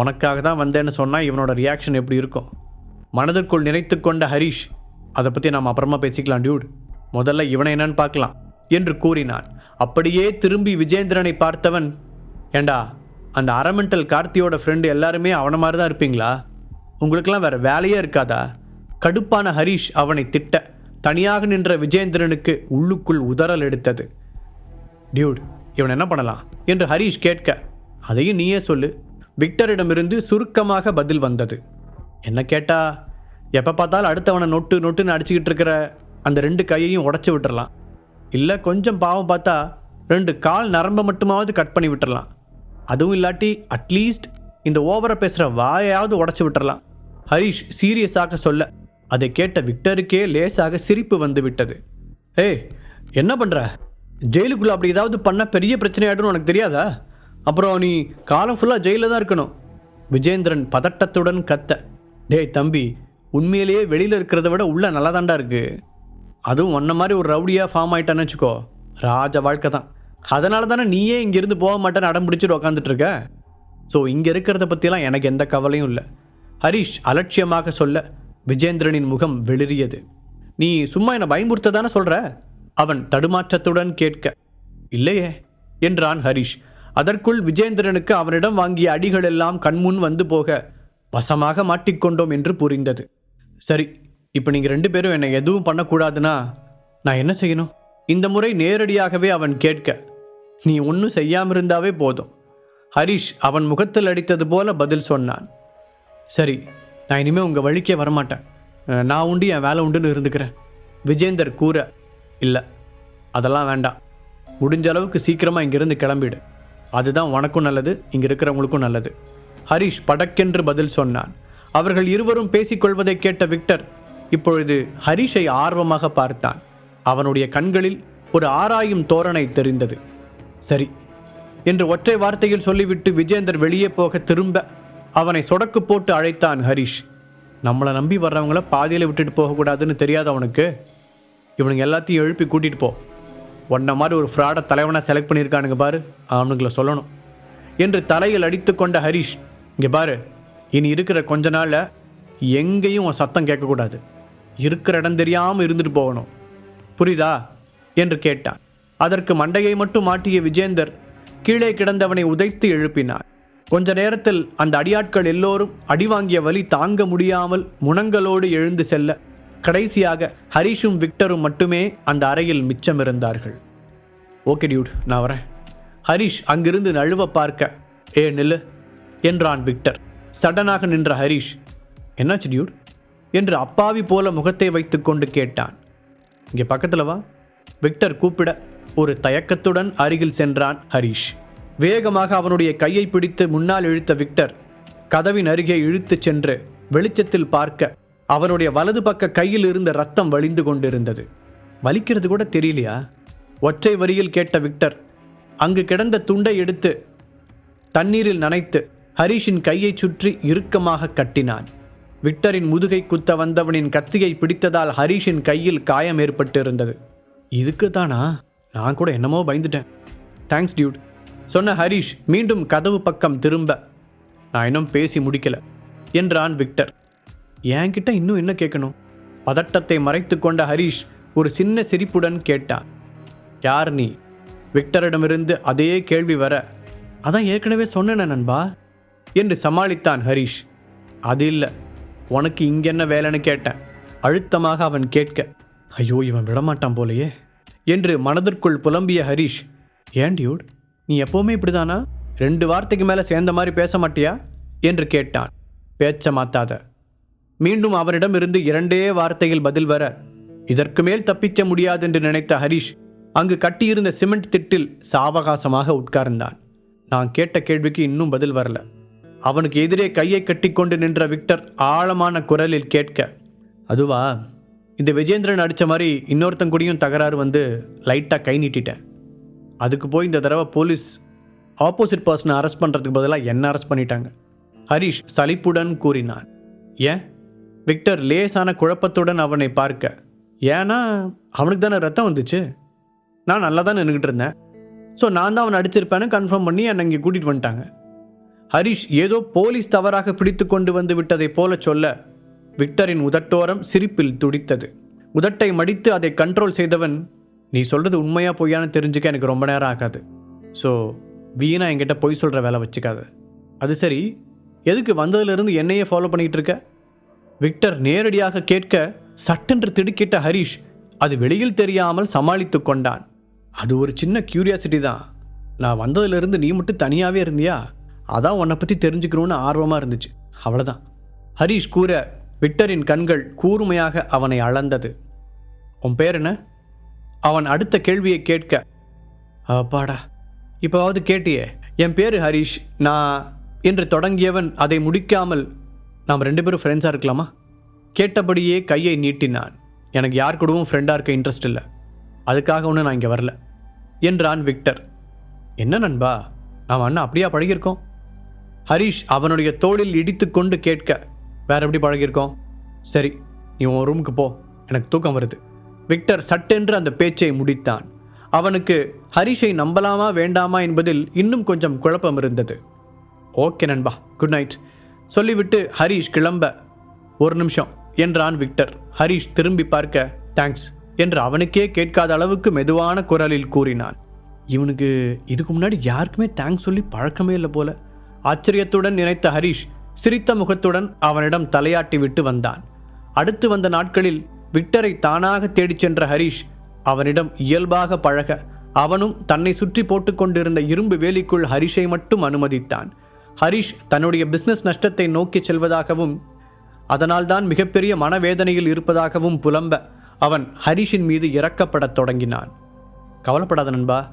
உனக்காக தான் வந்தேன்னு சொன்னால் இவனோட ரியாக்ஷன் எப்படி இருக்கும்? மனதிற்குள் நினைத்து கொண்ட ஹரிஷ் அதை பற்றி நாம் அப்புறமா பேசிக்கலாம் டியூட் முதல்ல இவனை என்னன்னு பார்க்கலாம் என்று கூறினான். அப்படியே திரும்பி விஜேந்திரனை பார்த்தவன் ஏண்டா அந்த அரமெண்டல் கார்த்தியோட ஃப்ரெண்டு எல்லாருமே அவனை மாதிரி தான் இருப்பீங்களா? உங்களுக்கெல்லாம் வேறு வேலையே இருக்காதா? கடுப்பான ஹரிஷ் அவனை திட்ட தனியாக நின்ற விஜேந்திரனுக்கு உள்ளுக்குள் உதறல் எடுத்தது. டியூட் இவன் என்ன பண்ணலாம்? என்று ஹரிஷ் கேட்க அதையும் நீயே சொல்லு. விக்டரிடமிருந்து சுருக்கமாக பதில் வந்தது. என்ன கேட்டா எப்போ பார்த்தாலும் அடுத்தவனை நொட்டு நொட்டுன்னு அடிச்சுக்கிட்டு இருக்கிற அந்த ரெண்டு கையையும் உடச்சி விட்டுறலாம். இல்லை கொஞ்சம் பாவம் பார்த்தா ரெண்டு கால் நரம்பை மட்டுமாவது கட் பண்ணி விட்டுறலாம். அதுவும் இல்லாட்டி அட்லீஸ்ட் இந்த ஓவரை பேசுகிற வாயாவது உடச்சி விட்டுறலாம். ஹரிஷ் சீரியஸாக சொல்ல அதை கேட்ட விக்டருக்கே லேசாக சிரிப்பு வந்து விட்டது. ஏய் என்ன பண்ணுற ஜெயிலுக்குள்ளே அப்படி ஏதாவது பண்ண பெரிய பிரச்சனையாடுன்னு உனக்கு தெரியாதா? அப்புறம் நீ காலம் ஃபுல்லாக ஜெயிலில் தான் இருக்கணும். விஜேந்திரன் பதட்டத்துடன் கத்த டேய் தம்பி உண்மையிலேயே வெளியில் இருக்கிறத விட உள்ள நல்லா இருக்குது அதுவும் ஒன்ன மாதிரி ஒரு ரவுடியாக ஃபார்ம் ஆகிட்டான்னு வச்சுக்கோ. ராஜ வாழ்க்கை தான். அதனால தானே நீயே இங்கேருந்து போக மாட்டேன்னு அடம் பிடிச்சிட்டு உக்காந்துட்டு இருக்க? ஸோ இங்கே இருக்கிறத பற்றிலாம் எனக்கு எந்த கவலையும் இல்லை. ஹரிஷ் அலட்சியமாக சொல்ல விஜேந்திரனின் முகம் வெளிரியது நீ சும்மா என்னை பயமுறுத்த தானே சொல்கிற அவன் தடுமாற்றத்துடன் கேட்க இல்லையே என்றான் ஹரிஷ். அதற்குள் விஜேந்திரனுக்கு அவனிடம் வாங்கிய அடிகள் எல்லாம் கண்முன் வந்து போக வசமாக மாட்டிக்கொண்டோம் என்று புரிந்தது. சரி இப்போ நீங்கள் ரெண்டு பேரும் என்னை எதுவும் பண்ணக்கூடாதுன்னா நான் என்ன செய்யணும்? இந்த முறை நேரடியாகவே அவன் கேட்க நீ ஒன்றும் செய்யாம இருந்தாவே போதும். ஹரிஷ் அவன் முகத்தில் அடித்தது போல பதில் சொன்னான். சரி நான் இனிமேல் உங்கள் வழிக்கே வரமாட்டேன். நான் உண்டு என் வேலை உண்டுன்னு இருந்துக்கிறேன். விஜேந்தர் கூற இல்லை அதெல்லாம் வேண்டாம். முடிஞ்ச அளவுக்கு சீக்கிரமாக இங்கிருந்து கிளம்பிடு. அதுதான் உனக்கும் நல்லது இங்கே இருக்கிறவங்களுக்கும் நல்லது. ஹரிஷ் படக்கென்று பதில் சொன்னான். அவர்கள் இருவரும் பேசிக்கொள்வதை கேட்ட விக்டர் இப்பொழுது ஹரிஷை ஆர்வமாக பார்த்தான். அவனுடைய கண்களில் ஒரு ஆராயும் தோரணை தெரிந்தது. சரி என்று ஒற்றை வார்த்தையில் சொல்லிவிட்டு விஜேந்தர் வெளியே போக திரும்ப அவனை சொடக்கு போட்டு அழைத்தான் ஹரிஷ். நம்மளை நம்பி வர்றவங்கள பாதியில் விட்டுட்டு போகக்கூடாதுன்னு தெரியாது அவனுக்கு இவனுங்க எல்லாத்தையும் எழுப்பி கூட்டிகிட்டு போ. உன்ன மாதிரி ஒரு ஃப்ராடை தலைவனாக செலக்ட் பண்ணியிருக்கானுங்க பாரு. அவனுங்களை சொல்லணும். என்று தலையில் அடித்து கொண்ட ஹரிஷ் இங்கே பாரு இனி இருக்கிற கொஞ்ச நாளில் எங்கேயும் உன் சத்தம் கேட்கக்கூடாது. இருக்கிற இடம் தெரியாமல் இருந்துட்டு போகணும். புரியுதா? என்று கேட்டான். அதற்கு மண்டையை மட்டும் மாட்டிய விஜேந்தர் கீழே கிடந்தவனை உதைத்து எழுப்பினார். கொஞ்ச நேரத்தில் அந்த அடியாட்கள் எல்லோரும் அடி வாங்கிய வலி தாங்க முடியாமல் முனங்களோடு எழுந்து செல்ல கடைசியாக ஹரிஷும் விக்டரும் மட்டுமே அந்த அறையில் மிச்சம் இருந்தார்கள் ஓகே டியூட் நான் வரேன். ஹரிஷ் அங்கிருந்து நழுவ பார்க்க ஏ நில்லு என்றான் விக்டர். சடனாக நின்ற ஹரிஷ் என்னாச்சு டியூட்? என்று அப்பாவி போல முகத்தை வைத்துக்கொண்டு கேட்டான். இங்கே பக்கத்தில் வா விக்டர் கூப்பிட ஒரு தயக்கத்துடன் அருகில் சென்றான் ஹரிஷ். வேகமாக அவனுடைய கையை பிடித்து முன்னால் இழுத்த விக்டர் கதவின் அருகே இழுத்துச் சென்று வெளிச்சத்தில் பார்க்க அவனுடைய வலது பக்க கையில் இருந்த ரத்தம் வழிந்து கொண்டிருந்தது. வலிக்கிறது கூட தெரியலையா? ஒற்றை வரியில் கேட்ட விக்டர் அங்கு கிடந்த துண்டை எடுத்து தண்ணீரில் நனைத்து ஹரிஷின் கையைச் சுற்றி இறுக்கமாக கட்டினான். விக்டரின் முதுகை குத்த வந்தவனின் கத்தியை பிடித்ததால் ஹரிஷின் கையில் காயம் ஏற்பட்டிருந்தது. இதுக்கு தானா? நான் கூட என்னமோ பயந்துட்டேன். தேங்க்ஸ் டியூட் சொன்ன ஹரிஷ் மீண்டும் கதவு பக்கம் திரும்ப நான் இன்னும் பேசி முடிக்கல என்றான் விக்டர். என்கிட்ட இன்னும் என்ன கேட்கணும்? பதட்டத்தை மறைத்து கொண்ட ஹரிஷ் ஒரு சின்ன சிரிப்புடன் கேட்டான். யார் நீ? விக்டரிடமிருந்து அதே கேள்வி வர அதான் ஏற்கனவே சொன்னேனே நண்பா என்று சமாளித்தான் ஹரிஷ். அது இல்லை. உனக்கு இங்க என்ன வேலைன்னு கேட்டேன். அழுத்தமாக அவன் கேட்க ஐயோ இவன் விடமாட்டான் போலையே என்று மனதிற்குள் புலம்பிய ஹரிஷ். ஏன் டியூட்? நீ எப்போவுமே இப்படிதானா? ரெண்டு வார்த்தைக்கு மேலே சேர்ந்த மாதிரி பேச மாட்டியா? என்று கேட்டான். பேச்ச மாத்தாத. மீண்டும் அவனிடமிருந்து இரண்டே வார்த்தையில் பதில் வர இதற்கு மேல் தப்பிக்க முடியாதென்று நினைத்த ஹரிஷ் அங்கு கட்டியிருந்த சிமெண்ட் திட்டில் சாவகாசமாக உட்கார்ந்தான். நான் கேட்ட கேள்விக்கு இன்னும் பதில் வரல. அவனுக்கு எதிரே கையை கட்டிக்கொண்டு நின்ற விக்டர் ஆழமான குரலில் கேட்க அதுவா? இந்த விஜேந்திரன் அடித்த மாதிரி இன்னொருத்தன் கூடயும் தகராறு வந்து லைட்டாக கை நீட்டிட்டேன். அதுக்கு போய் இந்த தடவை போலீஸ் ஆப்போசிட் பர்சனை அரெஸ்ட் பண்ணுறதுக்கு பதிலாக என்ன அரெஸ்ட் பண்ணிட்டாங்க? ஹரிஷ் சலிப்புடன் கூறினான். ஏன்? விக்டர் லேசான குழப்பத்துடன் அவனை பார்க்க ஏன்னா அவனுக்கு தானே ரத்தம் வந்துச்சு? நான் நல்லா தான் நின்றுக்கிட்டு இருந்தேன். ஸோ நான் தான் அவனை அடிச்சிருப்பேன்னு கன்ஃபார்ம் பண்ணி என்னை இங்கே கூட்டிகிட்டு வந்துட்டாங்க. ஹரிஷ் ஏதோ போலீஸ் தவறாக பிடித்து கொண்டு வந்து விட்டதைப் போல சொல்ல விக்டரின் உதட்டோரம் சிரிப்பில் துடித்தது. உதட்டை மடித்து அதை கண்ட்ரோல் செய்தவன் நீ சொல்கிறது உண்மையாக பொய்யான்னு தெரிஞ்சுக்க எனக்கு ரொம்ப நேரம் ஆகாது. ஸோ வீணா என்கிட்ட பொய் சொல்கிற வேலை வச்சுக்காது. அது சரி எதுக்கு வந்ததுலேருந்து என்னையே ஃபாலோ பண்ணிகிட்டு இருக்க? விக்டர் நேரடியாக கேட்க சட்டென்று திடுக்கிட்ட ஹரிஷ் அது வெளியில் தெரியாமல் சமாளித்து கொண்டான். அது ஒரு சின்ன கியூரியாசிட்டி தான். நான் வந்ததுலேருந்து நீ மட்டும் தனியாகவே இருந்தியா? அதான் உன்னை பற்றி தெரிஞ்சுக்கணும்னு ஆர்வமாக இருந்துச்சு. அவ்வளோதான் ஹரிஷ் கூற விக்டரின் கண்கள் கூர்மையாக அவனை அளந்தது. உன் பேர் என்ன? அவன் அடுத்த கேள்வியை கேட்க அப்பாடா இப்போவாவது கேட்டியே. என் பேர் ஹரிஷ். நான் என்று தொடங்கியவன் அதை முடிக்காமல் நாம் ரெண்டு பேரும் ஃப்ரெண்ட்ஸாக இருக்கலாமா? கேட்டபடியே கையை நீட்டினான். எனக்கு யார் கூடவும் ஃப்ரெண்டாக இருக்க இன்ட்ரெஸ்ட் இல்லை. அதுக்காக ஒன்று நான் இங்கே வரல என்றான் விக்டர். என்ன நண்பா நாம் அண்ணா அப்படியா பழகியிருக்கோம்? ஹரிஷ் அவனுடைய தோளில் இடித்துக்கொண்டு கேட்க வேற எப்படி பழகியிருக்கோம்? சரி நீ உன் ரூமுக்கு போ எனக்கு தூக்கம் வருது. விக்டர் சட்டென்று அந்த பேச்சை முடித்தான். அவனுக்கு ஹரிஷை நம்பலாமா வேண்டாமா என்பதில் இன்னும் கொஞ்சம் குழப்பம் இருந்தது. ஓகே நண்பா குட் நைட் சொல்லிவிட்டு ஹரிஷ் கிளம்ப. ஒரு நிமிஷம் என்றான் விக்டர். ஹரீஷ் திரும்பி பார்க்க தேங்க்ஸ் என்று அவனுக்கே கேட்காத அளவுக்கு மெதுவான குரலில் கூறினான். இவனுக்கு இதுக்கு முன்னாடி யாருக்குமே தேங்க்ஸ் சொல்லி பழக்கமே இல்லை போல. ஆச்சரியத்துடன் நினைத்த ஹரிஷ் சிரித்த முகத்துடன் அவனிடம் தலையாட்டி விட்டு வந்தான். அடுத்து வந்த நாட்களில் விக்டரை தானாக தேடிச் சென்ற ஹரிஷ் அவனிடம் இயல்பாக பழக அவனும் தன்னை சுற்றி போட்டுக்கொண்டிருந்த இரும்பு வேலிக்குள் ஹரிஷை மட்டும் அனுமதித்தான். ஹரிஷ் தன்னுடைய பிஸ்னஸ் நஷ்டத்தை நோக்கிச் செல்வதாகவும் அதனால்தான் மிகப்பெரிய மனவேதனையில் இருப்பதாகவும் புலம்ப அவன் ஹரிஷின் மீது இறக்கப்படத் தொடங்கினான். கவலைப்படாத நண்பா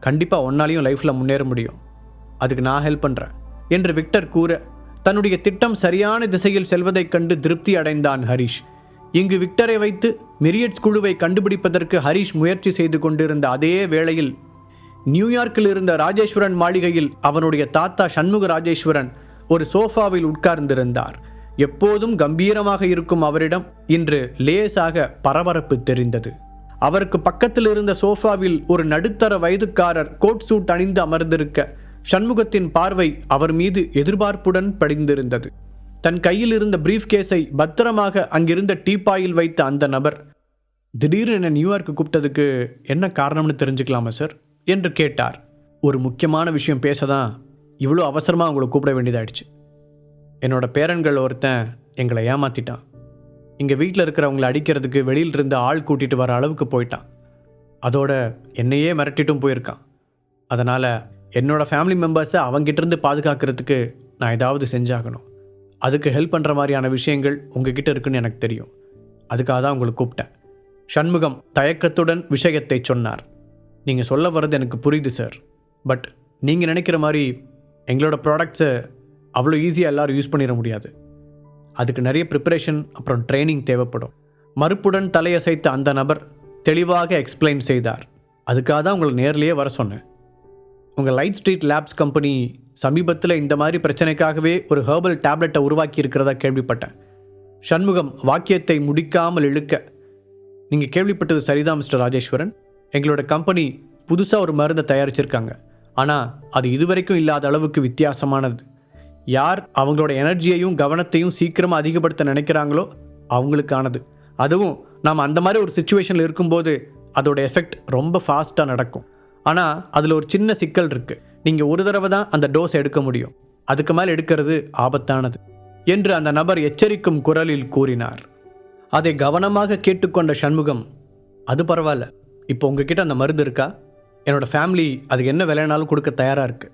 கண்டிப்பாக ஒன்னாலையும் லைஃப்பில் முன்னேற முடியும். அதுக்கு நான் ஹெல்ப் பண்ணுறேன் என்று விக்டர் கூற தன்னுடைய திட்டம் சரியான திசையில் செல்வதைக் கண்டு திருப்தி அடைந்தான் ஹரிஷ். இங்கு விக்டரை வைத்து மிரியட்ஸ் குழுவை கண்டுபிடிப்பதற்கு ஹரிஷ் முயற்சி செய்து கொண்டிருந்த அதே வேளையில் நியூயார்க்கில் இருந்த ராஜேஸ்வரன் மாளிகையில் அவனுடைய தாத்தா சண்முக ராஜேஸ்வரன் ஒரு சோஃபாவில் உட்கார்ந்திருந்தார். எப்போதும் கம்பீரமாக இருக்கும் அவரிடம் இன்று லேசாக பரபரப்பு தெரிந்தது. அவருக்கு பக்கத்தில் இருந்த சோஃபாவில் ஒரு நடுத்தர வயதுக்காரர் கோட் சூட் அணிந்து அமர்ந்திருக்க சண்முகத்தின் பார்வை அவர் மீது எதிர்பார்ப்புடன் படிந்திருந்தது. தன் கையில் இருந்த பிரீஃப் கேஸை பத்திரமாக அங்கிருந்த டீப்பாயில் வைத்த அந்த நபர் திடீர்னு என்னை நியூயார்க்கு கூப்பிட்டதுக்கு என்ன காரணம்னு தெரிஞ்சுக்கலாமா சார்? என்று கேட்டார். ஒரு முக்கியமான விஷயம் பேச தான் இவ்வளோ அவசரமாக உங்களை கூப்பிட வேண்டியதாயிடுச்சு. என்னோட பேரன்கள் ஒருத்தன் எங்களை ஏமாற்றிட்டான் இங்கே வீட்டில் இருக்கிறவங்களை அடிக்கிறதுக்கு வெளியில் இருந்து ஆள் கூட்டிகிட்டு வர அளவுக்கு போயிட்டான். அதோட என்னையே மிரட்டிட்டும் போயிருக்கான். அதனால் என்னோடய ஃபேமிலி மெம்பர்ஸை அவங்ககிட்டருந்து பாதுகாக்கிறதுக்கு நான் ஏதாவது செஞ்சாகணும். அதுக்கு ஹெல்ப் பண்ணுற மாதிரியான விஷயங்கள் உங்ககிட்ட இருக்குன்னு எனக்கு தெரியும். அதுக்காக தான் உங்களை கூப்பிட்டேன். சண்முகம் தயக்கத்துடன் விஷயத்தை சொன்னார். நீங்கள் சொல்ல வர்றது எனக்கு புரியுது சார் பட் நீங்கள் நினைக்கிற மாதிரி எங்களோட ப்ராடக்ட்ஸை அவ்வளோ ஈஸியாக எல்லோரும் யூஸ் பண்ணிட முடியாது. அதுக்கு நிறைய ப்ரிப்பரேஷன் அப்புறம் ட்ரைனிங் தேவைப்படும். மறுப்புடன் தலையசைத்த அந்த நபர் தெளிவாக எக்ஸ்பிளைன் செய்தார். அதுக்காக தான் உங்களை நேர்லேயே வர சொன்னேன். உங்கள் லைட் ஸ்ட்ரீட் லேப்ஸ் கம்பெனி சமீபத்தில் இந்த மாதிரி பிரச்சனைக்காகவே ஒரு ஹெர்பல் டேப்லெட்டை உருவாக்கி இருக்கிறதா கேள்விப்பட்டேன். சண்முகம் வாக்கியத்தை முடிக்காமல் இழுக்க. நீங்கள் கேள்விப்பட்டது சரிதான் மிஸ்டர் ராஜேஸ்வரன். எங்களோட கம்பெனி புதுசாக ஒரு மருந்தை தயாரிச்சிருக்காங்க. ஆனால் அது இதுவரைக்கும் இல்லாத அளவுக்கு வித்தியாசமானது. யார் அவங்களோட எனர்ஜியையும் கவனத்தையும் சீக்கிரமாக அதிகப்படுத்த நினைக்கிறாங்களோ அவங்களுக்கானது. அதுவும் நாம் அந்த மாதிரி ஒரு சுச்சுவேஷனில் இருக்கும்போது அதோட எஃபெக்ட் ரொம்ப ஃபாஸ்ட்டாக நடக்கும். ஆனால் அதில் ஒரு சின்ன சிக்கல் இருக்குது நீங்கள் ஒரு தடவை தான் அந்த டோஸ் எடுக்க முடியும். அதுக்கு மேலே எடுக்கிறது ஆபத்தானது என்று அந்த நபர் எச்சரிக்கும் குரலில் கூறினார். அதை கவனமாக கேட்டுக்கொண்ட சண்முகம் அது பரவாயில்ல. இப்போ உங்ககிட்ட அந்த மருந்து இருக்கா? என்னோட ஃபேமிலி அதுக்கு என்ன விலைனாலும் கொடுக்க தயாராக இருக்கு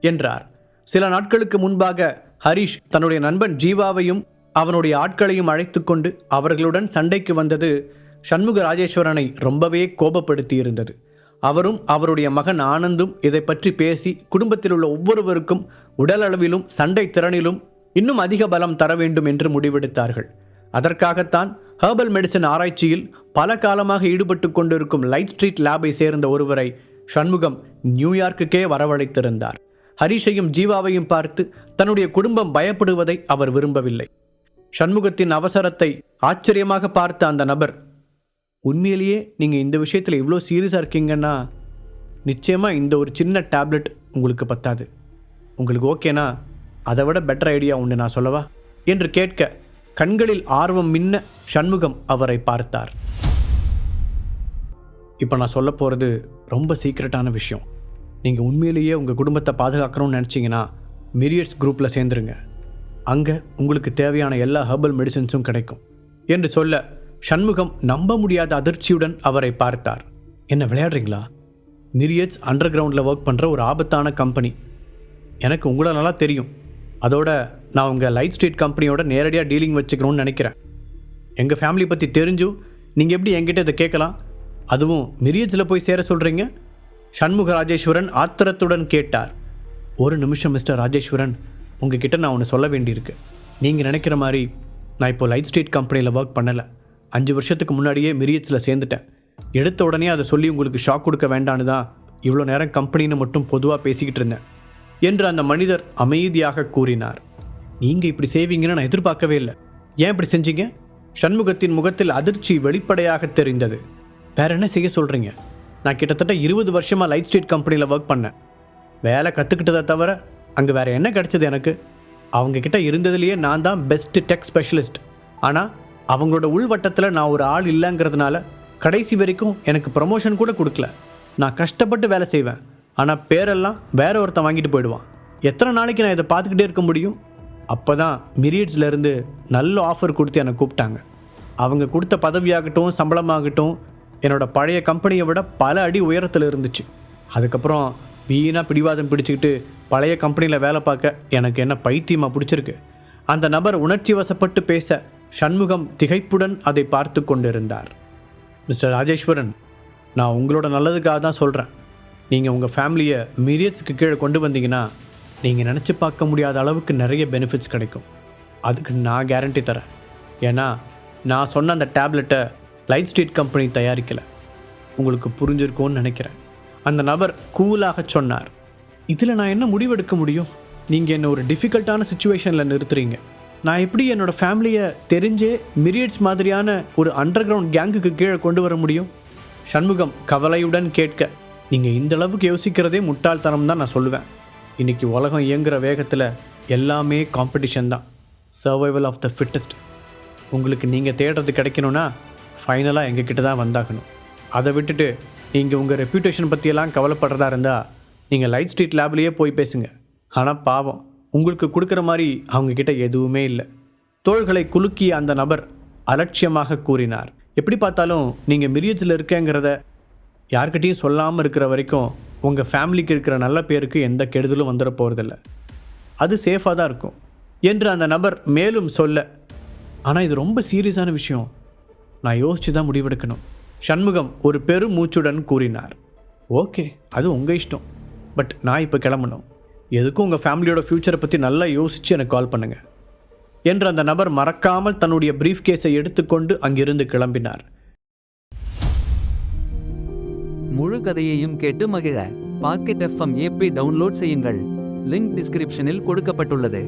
என்றார். சில நாட்களுக்கு முன்பாக ஹரிஷ் தன்னுடைய நண்பன் ஜீவாவையும் அவனுடைய ஆட்களையும் அழைத்து கொண்டு அவர்களுடன் சண்டைக்கு வந்தது சண்முக ராஜேஸ்வரனை ரொம்பவே கோபப்படுத்தி இருந்தது. அவரும் அவருடைய மகன் ஆனந்தும் இதை பற்றி பேசி குடும்பத்தில் உள்ள ஒவ்வொருவருக்கும் உடல் அளவிலும் சண்டை திறனிலும் இன்னும் அதிக பலம் தர வேண்டும் என்று முடிவெடுத்தார்கள். அதற்காகத்தான் ஹேர்பல் மெடிசன் ஆராய்ச்சியில் பல காலமாக ஈடுபட்டு கொண்டிருக்கும் லைட் ஸ்ட்ரீட் லேபை சேர்ந்த ஒருவரை சண்முகம் நியூயார்க்குக்கே வரவழைத்திருந்தார். ஹரிஷையும் ஜீவாவையும் பார்த்து தன்னுடைய குடும்பம் பயப்படுவதை அவர் விரும்பவில்லை. சண்முகத்தின் அவசரத்தை ஆச்சரியமாக பார்த்த அந்த நபர் உண்மையிலேயே நீங்கள் இந்த விஷயத்தில் இவ்வளோ சீரியஸாக இருக்கீங்கன்னா நிச்சயமாக இந்த ஒரு சின்ன டேப்லெட் உங்களுக்கு பத்தாது. உங்களுக்கு ஓகேனா அதை விட பெட்டர் ஐடியா உண்டு நான் சொல்லவா? என்று கேட்க கண்களில் ஆர்வம் மின்ன சண்முகம் அவரை பார்த்தார். இப்போ நான் சொல்ல போகிறது ரொம்ப சீக்ரெட்டான விஷயம். நீங்கள் உண்மையிலேயே உங்கள் குடும்பத்தை பாதுகாக்கணும்னு நினச்சிங்கன்னா மிரியட்ஸ் குரூப்பில் சேர்ந்துருங்க. அங்கே உங்களுக்கு தேவையான எல்லா ஹெர்பல் மெடிசின்ஸும் கிடைக்கும். என்று சொல்ல சண்முகம் நம்ப முடியாத அதிர்ச்சியுடன் அவரை பார்த்தார். என்ன விளையாடுறீங்களா? மிரியட்ஸ் அண்டர் கிரவுண்டில் ஒர்க் பண்ணுற ஒரு ஆபத்தான கம்பெனி எனக்கு உங்களை நல்லா தெரியும். அதோட நான் உங்கள் லைட் ஸ்ட்ரீட் கம்பெனியோட நேரடியாக டீலிங் வச்சுக்கணும்னு நினைக்கிறேன். எங்கள் ஃபேமிலி பற்றி தெரிஞ்சும் நீங்கள் எப்படி என்கிட்ட இதை கேட்கலாம்? அதுவும் மிரியட்ஸில் போய் சேர சொல்கிறீங்க சண்முக ராஜேஸ்வரன் ஆத்திரத்துடன் கேட்டார். ஒரு நிமிஷம் மிஸ்டர் ராஜேஸ்வரன் உங்ககிட்ட நான் ஒன்று சொல்ல வேண்டியிருக்கு. நீங்கள் நினைக்கிற மாதிரி நான் இப்போ லைட் ஸ்ட்ரீட் கம்பெனியில் ஒர்க் பண்ணலை. அஞ்சு வருஷத்துக்கு முன்னாடியே மிரியட்ஸில் சேர்ந்துட்டேன். எடுத்த உடனே அதை சொல்லி உங்களுக்கு ஷாக் கொடுக்க வேண்டான்னு தான் இவ்வளோ நேரம் கம்பெனின்னு மட்டும் பொதுவாக பேசிக்கிட்டு இருந்தேன் என்று அந்த மனிதர் அமைதியாக கூறினார். நீங்கள் இப்படி செய்வீங்கன்னு நான் எதிர்பார்க்கவே இல்லை. ஏன் இப்படி செஞ்சீங்க? சண்முகத்தின் முகத்தில் அதிர்ச்சி வெளிப்படையாக தெரிந்தது. வேற என்ன செய்ய சொல்கிறீங்க நான் கிட்டத்தட்ட இருபது வருஷமாக லைட் ஸ்ட்ரீட் கம்பெனியில் ஒர்க் பண்ணேன். வேலை கற்றுக்கிட்டதை தவிர அங்கே வேறு என்ன கிடச்சிது எனக்கு? அவங்கக்கிட்ட இருந்ததுலேயே நான் தான் பெஸ்ட்டு டெக் ஸ்பெஷலிஸ்ட் ஆனால் அவங்களோட உள்வட்டத்தில் நான் ஒரு ஆள் இல்லைங்கிறதுனால கடைசி வரைக்கும் எனக்கு ப்ரமோஷன் கூட கொடுக்கல. நான் கஷ்டப்பட்டு வேலை செய்வேன். ஆனால் பேரெல்லாம் வேற ஒருத்தன் வாங்கிட்டு போயிடுவான். எத்தனை நாளைக்கு நான் இதை பார்த்துக்கிட்டே இருக்க முடியும்? அப்போ தான் மிரியட்ஸ்லேருந்து நல்ல ஆஃபர் கொடுத்து என்னை கூப்பிட்டாங்க. அவங்க கொடுத்த பதவியாகட்டும் சம்பளமாகட்டும் என்னோட பழைய கம்பெனியை விட பல அடி உயரத்தில் இருந்துச்சு. அதுக்கப்புறம் வீணாக பிடிவாதம் பிடிச்சிக்கிட்டு பழைய கம்பெனியில் வேலை பார்க்க எனக்கு என்ன பைத்தியமாக பிடிச்சிருக்கு. அந்த நபர் உணர்ச்சி வசப்பட்டு பேச சண்முகம் திகைப்புடன் அதை பார்த்து கொண்டிருந்தார். மிஸ்டர் ராஜேஸ்வரன் நான் உங்களோட நல்லதுக்காக தான் சொல்கிறேன் நீங்கள் உங்கள் ஃபேமிலியை மீரியட்ஸுக்கு கீழே கொண்டு வந்தீங்கன்னா நீங்கள் நினச்சி பார்க்க முடியாத அளவுக்கு நிறைய பெனிஃபிட்ஸ் கிடைக்கும். அதுக்கு நான் கேரண்டி தரேன். ஏன்னா நான் சொன்ன அந்த டேப்லெட்டை லைட் ஸ்ட்ரீட் கம்பெனி தயாரிக்கலை. உங்களுக்கு புரிஞ்சிருக்கோன்னு நினைக்கிறேன். அந்த நபர் கூலாக சொன்னார் இதில் நான் என்ன முடிவெடுக்க முடியும்? நீங்கள் என்ன ஒரு டிஃபிகல்ட்டான சுச்சுவேஷனில் நிறுத்துறீங்க. நான் எப்படி என்னோடய ஃபேமிலியை தெரிஞ்சே மிரியட்ஸ் மாதிரியான ஒரு அண்டர் கிரவுண்ட் கேங்குக்கு கீழே கொண்டு வர முடியும்? சண்முகம் கவலையுடன் கேட்க நீங்கள் இந்த அளவுக்கு யோசிக்கிறதே முட்டாள்தனம் தான் நான் சொல்லுவேன். இன்றைக்கி உலகம் இயங்குகிற வேகத்தில் எல்லாமே காம்படிஷன் தான். சர்வைவல் ஆஃப் த ஃபிட்டஸ்ட் உங்களுக்கு நீங்கள் தேடுறது கிடைக்கணும்னா ஃபைனலாக எங்ககிட்ட தான் வந்தாகணும். அதை விட்டுட்டு நீங்கள் உங்கள் ரெப்யூட்டேஷன் பற்றியெல்லாம் கவலைப்படுறதா இருந்தால் நீங்கள் லைட் ஸ்ட்ரீட் லேப்லேயே போய் பேசுங்க. ஆனால் பாவம் உங்களுக்கு கொடுக்குற மாதிரி அவங்கக்கிட்ட எதுவுமே இல்லை. தோள்களை குலுக்கிய அந்த நபர் அலட்சியமாக கூறினார். எப்படி பார்த்தாலும் நீங்கள் மிரியத்தில் இருக்கேங்கிறத யார்கிட்டையும் சொல்லாமல் இருக்கிற வரைக்கும் உங்கள் ஃபேமிலிக்கு இருக்கிற நல்ல பேருக்கு எந்த கெடுதலும் வந்துட போகிறதில்ல அது சேஃபாக தான் இருக்கும். என்று அந்த நபர் மேலும் சொல்ல ஆனால் இது ரொம்ப சீரியஸான விஷயம். நான் யோசிச்சு தான் முடிவெடுக்கணும். சண்முகம் ஒரு பெரும் மூச்சுடன் கூறினார். ஓகே அது உங்கள் இஷ்டம். பட் நான் இப்போ கிளம்பணும். எதுக்கும் உங்கள் ஃபேமிலியோட ஃப்யூச்சரை பற்றி நல்லா யோசித்து எனக்கு கால் பண்ணுங்கள் என்று அந்த நபர் மறக்காமல் தன்னுடைய பிரீஃப் கேஸை எடுத்துக்கொண்டு அங்கிருந்து கிளம்பினார். முழு கதையையும் கேட்டு மகிழ பாக்கெட் எஃப்எம் ஏபி டவுன்லோட் செய்யுங்கள். லிங்க் டிஸ்கிரிப்ஷனில் கொடுக்கப்பட்டுள்ளது.